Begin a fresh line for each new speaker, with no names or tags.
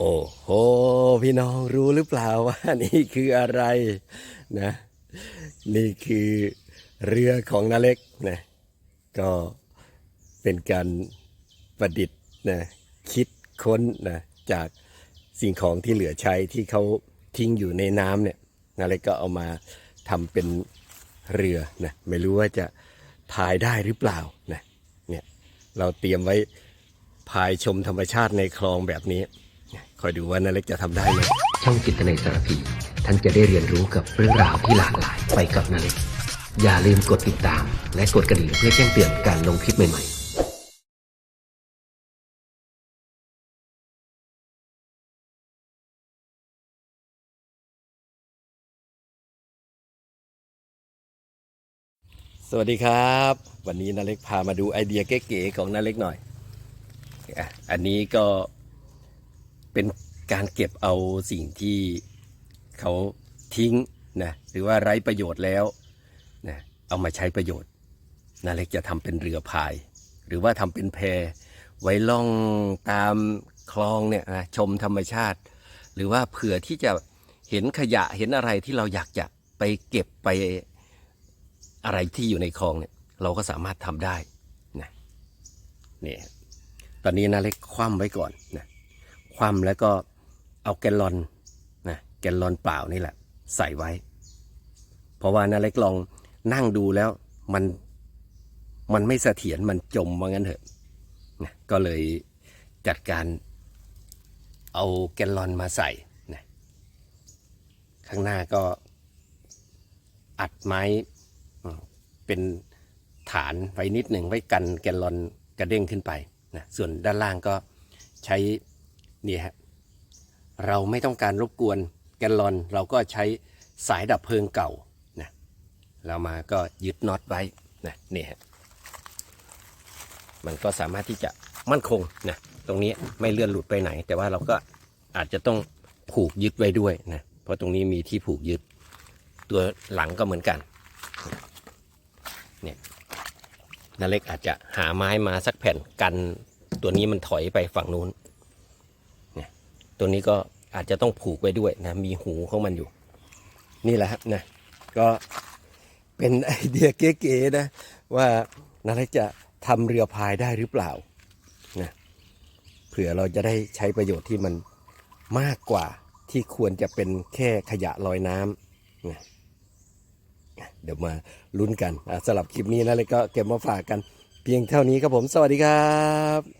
โอ้โห พี่น้องรู้หรือเปล่าว่านี่คืออะไรนะ นี่คือเรือของนาเล็กนะก็เป็นการประดิษฐ์นะคิดค้นนะจากสิ่งของที่เหลือใช้ที่เขาทิ้งอยู่ในน้ำเนี่ยนาเล็กก็เอามาทำเป็นเรือนะไม่รู้ว่าจะพายได้หรือเปล่านะเนี่ยเราเตรียมไว้พายชมธรรมชาติในคลองแบบนี้ คอยดูว่านาเล็กจะทำได้ไหม
ช่องจิตในสารพี ท่านจะได้เรียนรู้กับเรื่องราวที่หลากหลายไปกับนาเล็ก อย่าลืมกดติดตาม และกดกระดิ่งเพื่อแจ้งเตือนการลงคลิปใหม่ๆ
สวัสดีครับ วันนี้นาเล็กพามาดูไอเดียเก๋ๆของนาเล็กหน่อยอะอันนี้ก็ เป็นการเก็บเอาสิ่งที่เขาทิ้งนะหรือว่าไร้ประโยชน์แล้วนะเอามาใช้ประโยชน์นาเล็กจะทำเป็นเรือพาย หรือว่าทำเป็นแพไว้ล่องตามคลองเนี่ยนะชมธรรมชาติ หรือว่าเผื่อที่จะเห็นขยะเห็นอะไรที่เราอยากจะไปเก็บไปอะไรที่อยู่ในคลองเนี่ยเราก็สามารถทำได้นะนี่ตอนนี้นาเล็กคว่ำไว้ก่อนนะ คว่ำแล้วก็เอาแกลลอนนะแกลลอนเปล่านี่แหละ ใส่ไว้ เพราะว่านาเล็กลองนั่งดูแล้วมันมันไม่เสถียรมันจมว่างั้นเถอะนะก็เลยจัดการเอาแกลลอนมาใส่นะข้างหน้าก็อัดไม้เป็นฐานไว้นิดหนึ่งไว้กันแกลลอนกระเด้งขึ้นไปนะส่วนด้านล่างก็ใช้ นี่ฮะเราไม่ต้องการรบกวนแกลลอน เราก็ใช้สายดับเพลิงเก่านะเรามาก็ยึดน็อตไว้นะนี่ฮะมันก็สามารถที่จะมั่นคงนะตรงนี้ไม่เลื่อนหลุดไปไหน แต่ว่าเราก็อาจจะต้องผูกยึดไว้ด้วยนะเพราะตรงนี้มีที่ผูกยึด ตัวหลังก็เหมือนกันเนี่ยนาเล็กอาจจะหาไม้มาสักแผ่นกันตัวนี้มันถอยไปฝั่งนู้น ตัวนี้ก็อาจจะต้องผูกไว้ด้วยนะมีหูของมันอยู่ นี่แหละครับนะก็เป็นไอเดียเก๋ๆนะ ว่านาเล็กจะทำเรือพายได้หรือเปล่านะเผื่อเราจะได้ใช้ประโยชน์ที่มันมากกว่าที่ควรจะเป็นแค่ขยะลอยน้ำนะเดี๋ยวมาลุ้นกันสำหรับคลิปนี้นะเลยก็เก็บมาฝากกัน เพียงเท่านี้ครับผม สวัสดีครับ